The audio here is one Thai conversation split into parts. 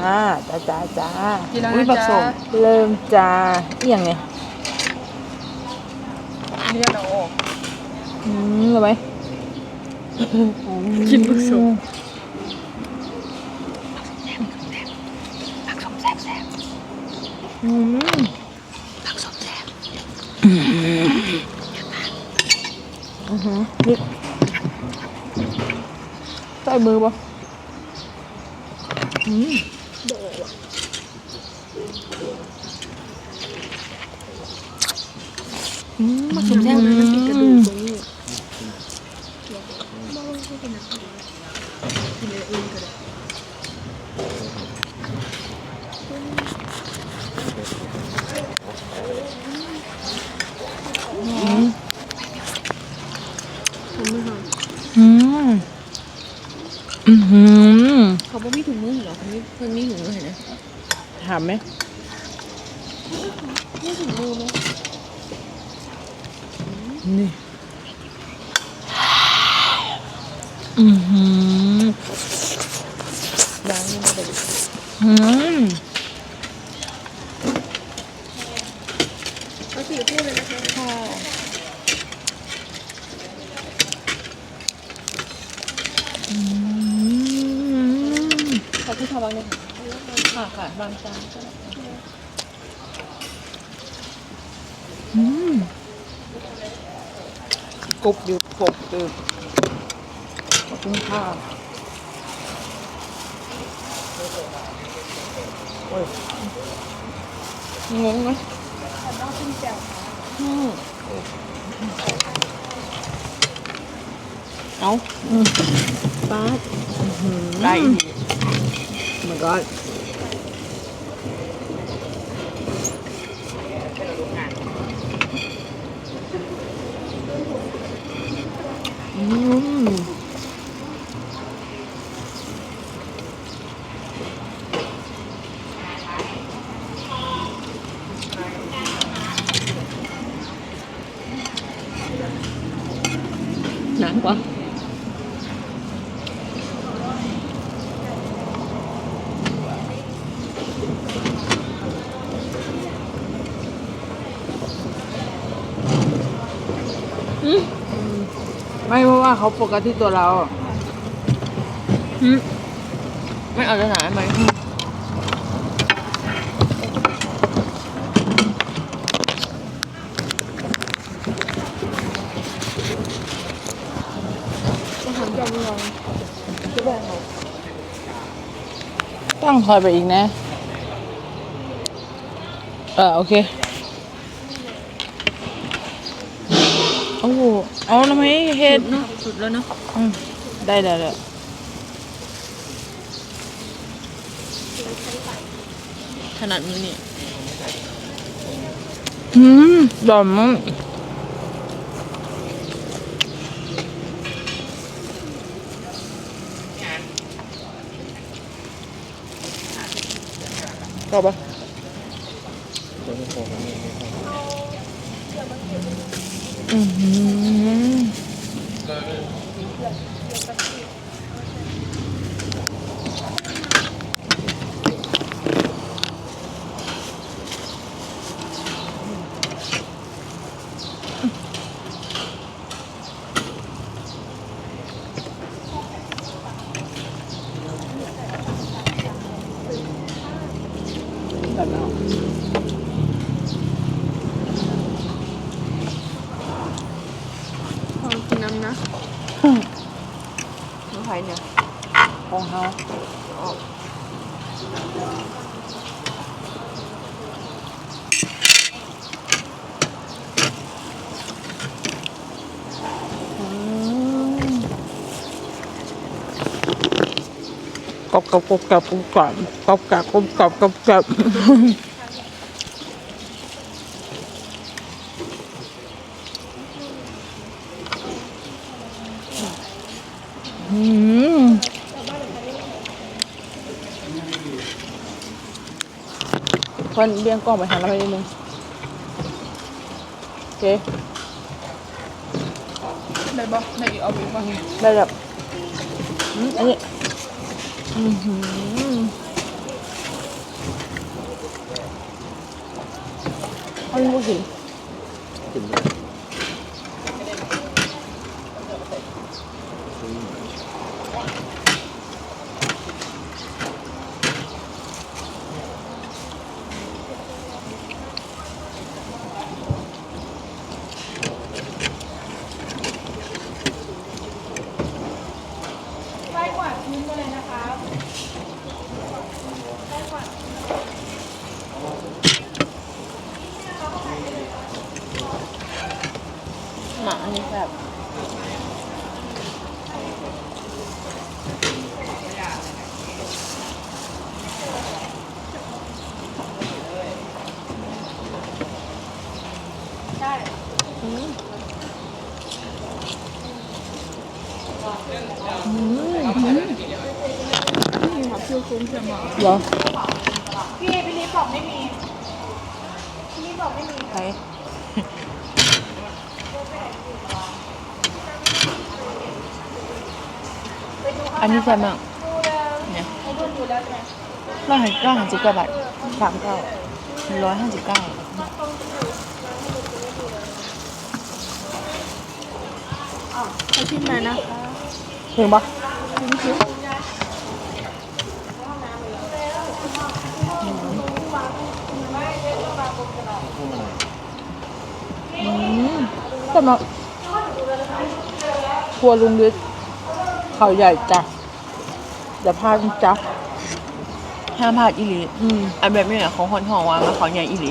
จ้าจ้าจ้ากินแล้วอุ้ยนะผสมจ๊ะเริ่มจ้าเอียงไงอันนี้เราออกอืมเอาไหมกินผสมอืมอือหือพริกใส่มือปะอืมอืมมากินแซ่บเลยมันกินกระดูก ตรงนี้ อืมอือหือ เขาไม่มีถุงมือเหรอเขาไม่เพิ่งมีถุงมือเห็นไหม ถามไหม มีถุงมือไหม นี่อือหือล้างยังไม่ได้อืม เขาสีพูดเลยนะคะค่ะ อืม เขาพูดทำบ้างเลยค่ะค่ะบางจานก็ได้ อืมกบอยู่กบอยู่ขอบ คุณค่ะโอ้ยงงไหมอืมเอาอืมป้าได้มันก็อืม เพราะว่าเขาโฟกัสที่ตัวเราไม่เอาจะหนาไหมต้องคอยไปอีกนะ เออโอเค โอ้โหเอาทำไมเฮ็ดเนาะ สุดแล้วเนาะอืมได้ได้ได้ขนาดมือนี่อืมดอมมั้งชอบปะอือหือแบบนั้น พอกินน้ำนะน้ำไผ่เนี่ย ของ เขากบกับกบกับกบกับกบกับกบกับกบกับอื ค่อยเลี้ยงกล้องไปทางเราไปนิดนึงโอเคได้บ่ได้อีกเอาอีกบ่ได้แบบวอันนี้อืมหืออันนี้ก็หิ หมาอันนี้แบบเหรอพี่พี่ลิฟบอกไม่มี พี่ลิฟบอกไม่มี ใคร อันนี้ใช่ไหมากเนี่ยให้ดูดูแล้วใช่ไหมร้อยห้าร้อยห้าสิบเก้าบาทสามเก้าร้อยห้าสิบเก้าให้ชิมหน่อยนะคะถึงปะก็มาครัวลุงฤทธิ์ เขาใหญ่จ้ะเดี๋ยวพาคุณจ้ะห้าบาทอีหลีอืมอันแบบนี้เนี่ยของคนห่อวางแล้วเขาใหญ่อีหลี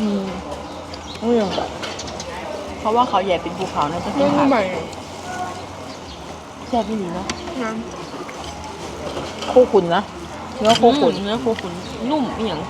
อืมนี่ยังแบบเพราะว่าเขาใหญ่เป็นภูเขานะจะไม่เป็นผักใหม่แซ่บอีหลีเนาะโคขุนนะเนื้อโคขุนอืมเนื้อโคขุนนุ่มอหย่าง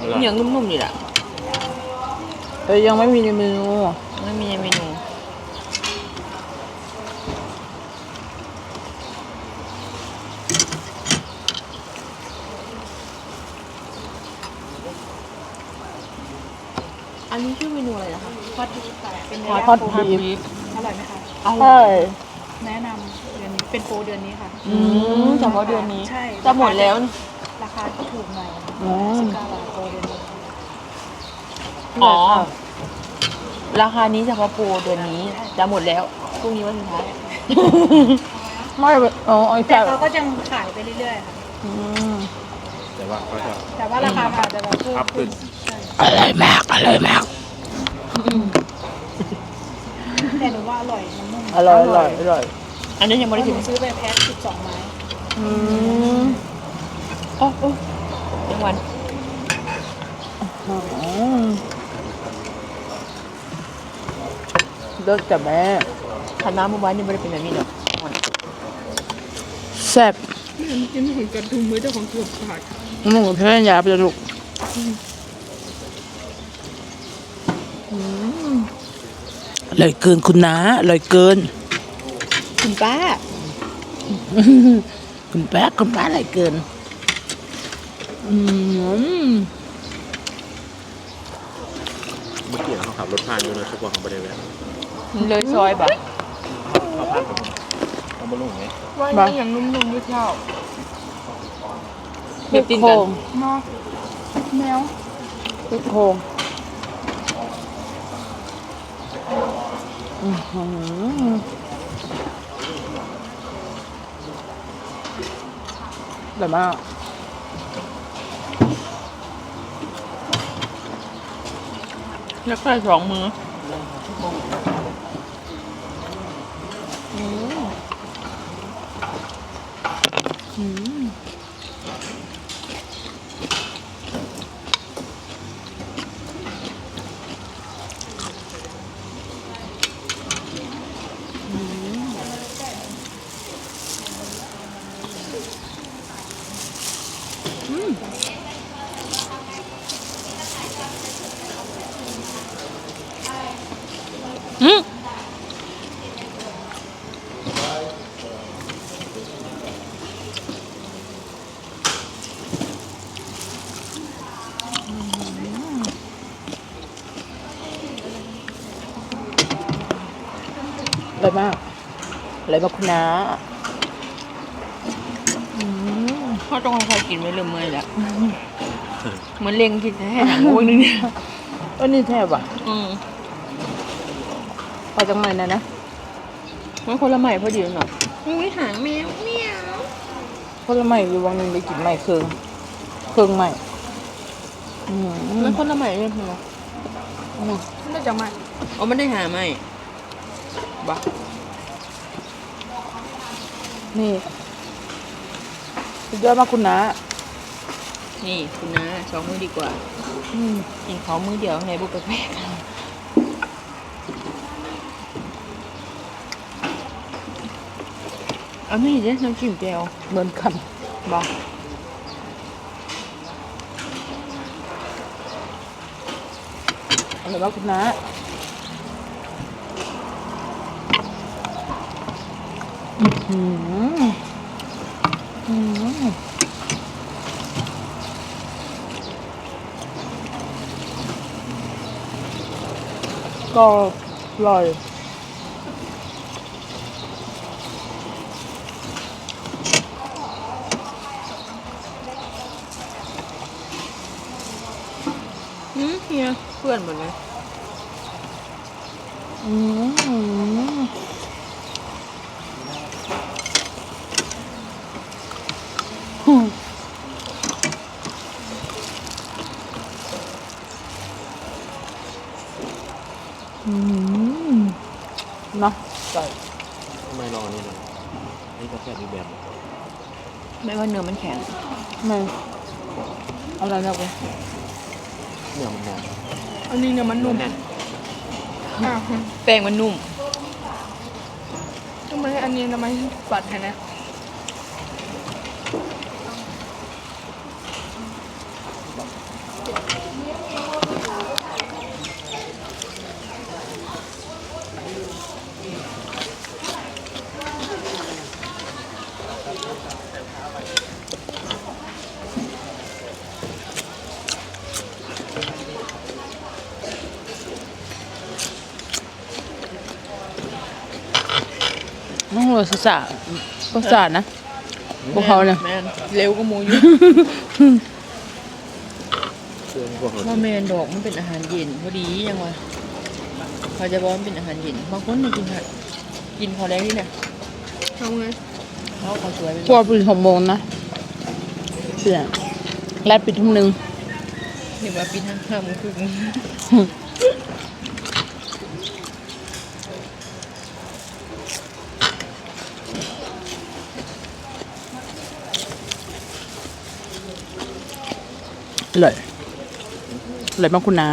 อหย่างนุ่มๆนี่แหละ แต่ยังไม่มีในเมนูไม่มีเมนูอันนี้ชื่อเมนูอะไรนะคะพอดดีค่ะเป็นฮเนื้ออตฮอตฮอตบีบีฟฟอร่อยไหมคะอร่ใช่อยแนะนำเดือนนี้เป็นโปรเดือนนี้ค่ะ อืมเฉพาะเดือนนี้ ใช่จะหมดแล้ว ราคาที่ถูกหน่อยอืมสิบเก้าบาทโปรเดือนนี้ อ๋อ ราคานี้เฉพาะโปรเดือนนี้จะหมดแล้วพรุ่งนี้วันสุดท้ายไม่อ๋อไอ้แต่แซ่บเขาก็ยังขายไปเรื่อยๆค่ะอืมแต่ว่าเขาจะ แต่ว่าราคามันอาจจะแบบเพิ่มอัพขึ้ขึ้นนใช่อร่อยมากอร่อยมาก แต่หนูว่าอร่อยมันนุ่มอร่อยอร่อยอร่อยอันนี้ยังเพไม่ราะได้หชินูมซื้อไปแพ็คสิบสองไม้อืมโอ้โอ้ยังวัน อืม เลิศจ้ะแม่ขันน้ำเมื่อวานนี่ไม่ได้เป็นแบบนี้หรอกแซ่บกินถึงกระทุมมือเจ้าของเกือบขาดหมูเพื่อนยาไปเลยลูกเลยเกินคุณน้าเลยเกิน คุณป้า คุณแป๊กคุณป้าอะไรเกิน อืมเมื่อกี้เขาขับรถผ่านอยู่นะทุกคนเขาไม่ได้แวะเลยซอยแบบเขาผ่านผมเขาไม่รู้ไงว่าอย่างนุ่มๆด้วยเช้าเบีซี่ยบตินโครกันงนอกแมวซี่โครงอื้อหือแต่มากแล้วก็สองมือ อืมอืมเลยมากเลยมากคุณน้าอืม เขาต้องค่อยๆกินไม่เริ่มเมื่อยแล้วเหมือนเล็งกินให้หนังโอ้ยนึงเนี่ยเอันนี้แทบอะอืมไปจังไหนนะนะมันคนละใหม่พอดีเนาะอุ้ยหางแมวเมียวเพราะละไม่อยู่วังหนึงได้กินไม่เคืองเคืองไม่อืมมันคนละใหม่เลยเหรอน่าจะมาเอาไม่ได้หาใหม่บ้านี่ สุดยอดมากคุณนะนี่คุณนะสองมือดีกว่าอืมกินเขามือเดียวในบุกแปลกๆเอาไม่เห็นน้ำจิ้มแก้วเหมือนกันบ้าอะไรบ้างคุณนะอื้อหืออื้อหือ ก็อร่อยอืมเฮียเพื่อนหมดเลย อืมอืมเนาะใส่ ทำไมรอนี่เลย นี่ก็แค่อีกแบบไม่ว่าเนื้อมันแข็งไม่อะไรนะคุณเนื้อมันแน่นอันนี้เนี่ยมันนุ่มแน่นอะแป้งมันนุ่มทำไมอันนี้ทำไมปัดแค่นะ น้องหัวสสะภาษานะพวกเขาเนี่ยแมนเร็วก็มูอยู่เครื่องพวกเราว่าแมนดอกมันเป็นอาหารเย็นพอดียังวะเขาจะบอกว่ามันเป็นอาหารเย็นบางคนไม่กินผักกินพอแล้วนี่เนี่ยทำไงเขาเขาสวยไปพวกปิดหกโมงนะเสียรัดปิดทุ่มหนึ่งเห็นว่าปีห้าห้าโมงครึ่ง เลยเลยมากคุณน้า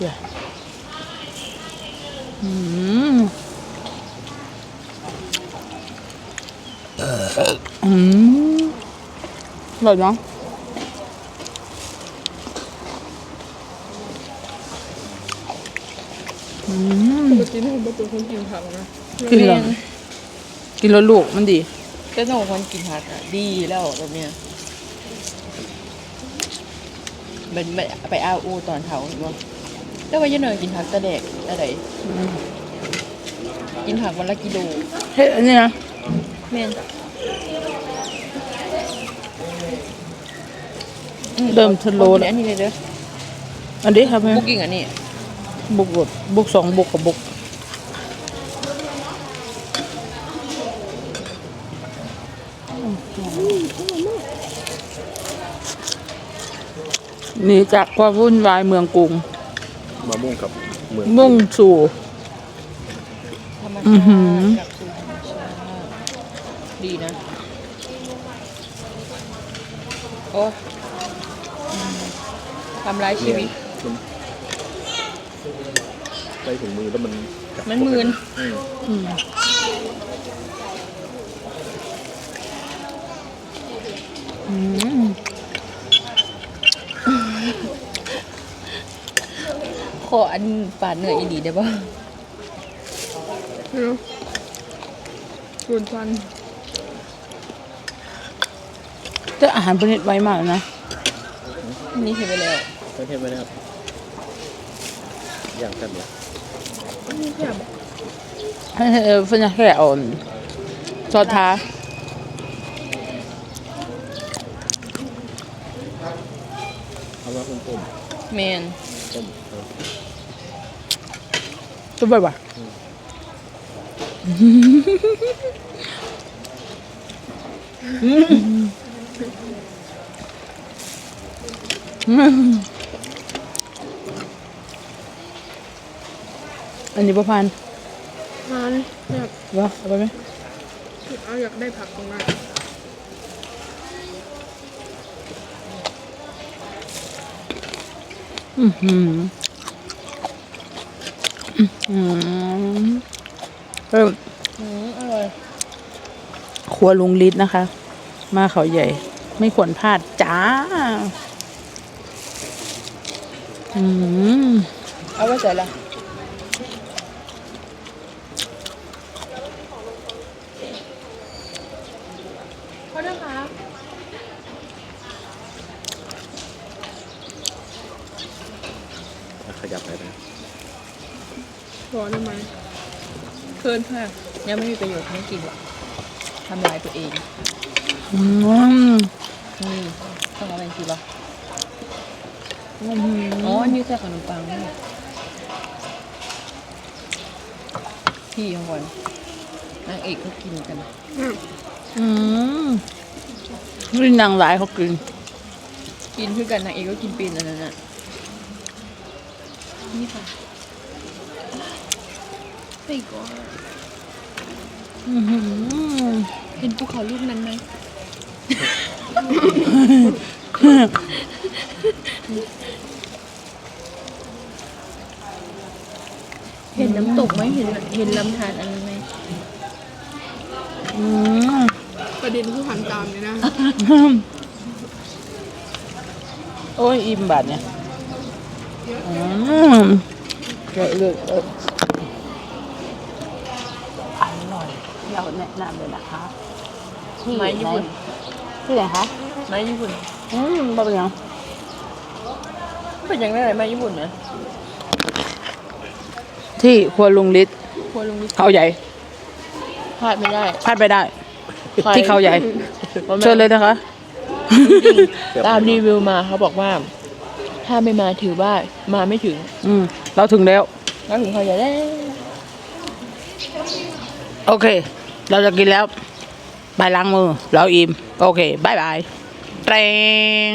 เยอืมอืมอร่อยเนาะอืมปกติผมเป็นคนกินผักนะกินเหรกินแล้วลูกมันดี แต่ต้องคนกินผักอะดีแล้วแบบเนี้ย มันไปไปอาอูตอนเถาเห็นบ่แล้วว่าจะหน่อยกินผักตะแดกอะไรกินผักวันละกิโลเฮ้ยอันนี้นะแม่นเดิมทะโลแล้แล้ววอันนี้เลยเด้ออันนี้ครับแม่บุกกิ้งอันนี้บุกบดบุกสองบุกกับบุก หนีจากความวุ่นวายเมืองกรุงมะม่วงกับเหมือนมุ่งสู่ ธรรมอื้อชาหือ ติกลับสู่ธรรมชาติดีนะ โอ้อืมทำร้ายชีวิต มันใส่ถุงมือแล้วมันกัดมันมึนอืมอืมอืม ออันปาดเหนื่อยอีดีได้ป่ะเดี๋ส่วนฟันแต่อาหารเป็นเห็ดไวมากเลยนะนี่เห็นไปแล้วประเทไปแล้วอย่างกันเลยนี่แบบเออฟันจะแค่อ่อนซอสท้าเอาว่าคุณปุ่ เมนต้มเออต้มไปว่ะอันนี้ประพันธ์ทานอยากวะเอาไปไหมเอาอยากได้ผักตรงนั้น อือหืออื้อหือเริ่มอืมอร่อยครัวลุงฤทธิ์นะคะ มาเขาใหญ่ ไม่ควรพลาดจ้า อืมเอาไว้ใส่ละ เขานะคะ ขยับไปนะ ร้ อนทำไมเพิ่นค่ะยังไม่มีประโยชน์ไม่กินหรอกทำลายตัวเอง อืมนี่ต้องเอาเป็นสิบะอื้อหืออ๋ออันนี่ใส่ขนมปังนี่พี่ของก่อนนางเอกเขากินกัน อืมนี่นางร้ายเขากิน กินคือกันนางเอกก็กินเป็นอันนั้นน่ะนี่ค่ะ ไอ้ก้อนอื้อหือเห็นภูเขาลูกนั้นไหมเห็นน้ำตกไหมเห็นเห็นลำธารอันนั้นไหมอืมประเด็นคือหันตามเลยนะ โอ้ยอิ่มบาดเนี่ยอืมเยอะเลยเอออร่อยเราแนะนำเลยนะคะที่ไม้ญี่ปุ่นไหที่ไหนคะไม้ญี่ปุ่นอืมบะเป็นหยังเป็นยังไงไม้ญี่ปุ่นนะที่ครัวลุงฤทธิ์ครัวลุงนิดเขาใหญ่พลาดไม่ได้พลาดไปได้ ใครที่เขาใหญ่เชิญเลยนะคะ ตามรีวิวมาเขาบอกว่า ถ้าไม่มาถือว่ามาไม่ถึงอืมเราถึงแล้ว แล้วถึงเขาจะได้ โอเค เราจะกินแล้วไปล้างมือ เราอิ่ม โอเคบายบายเตรง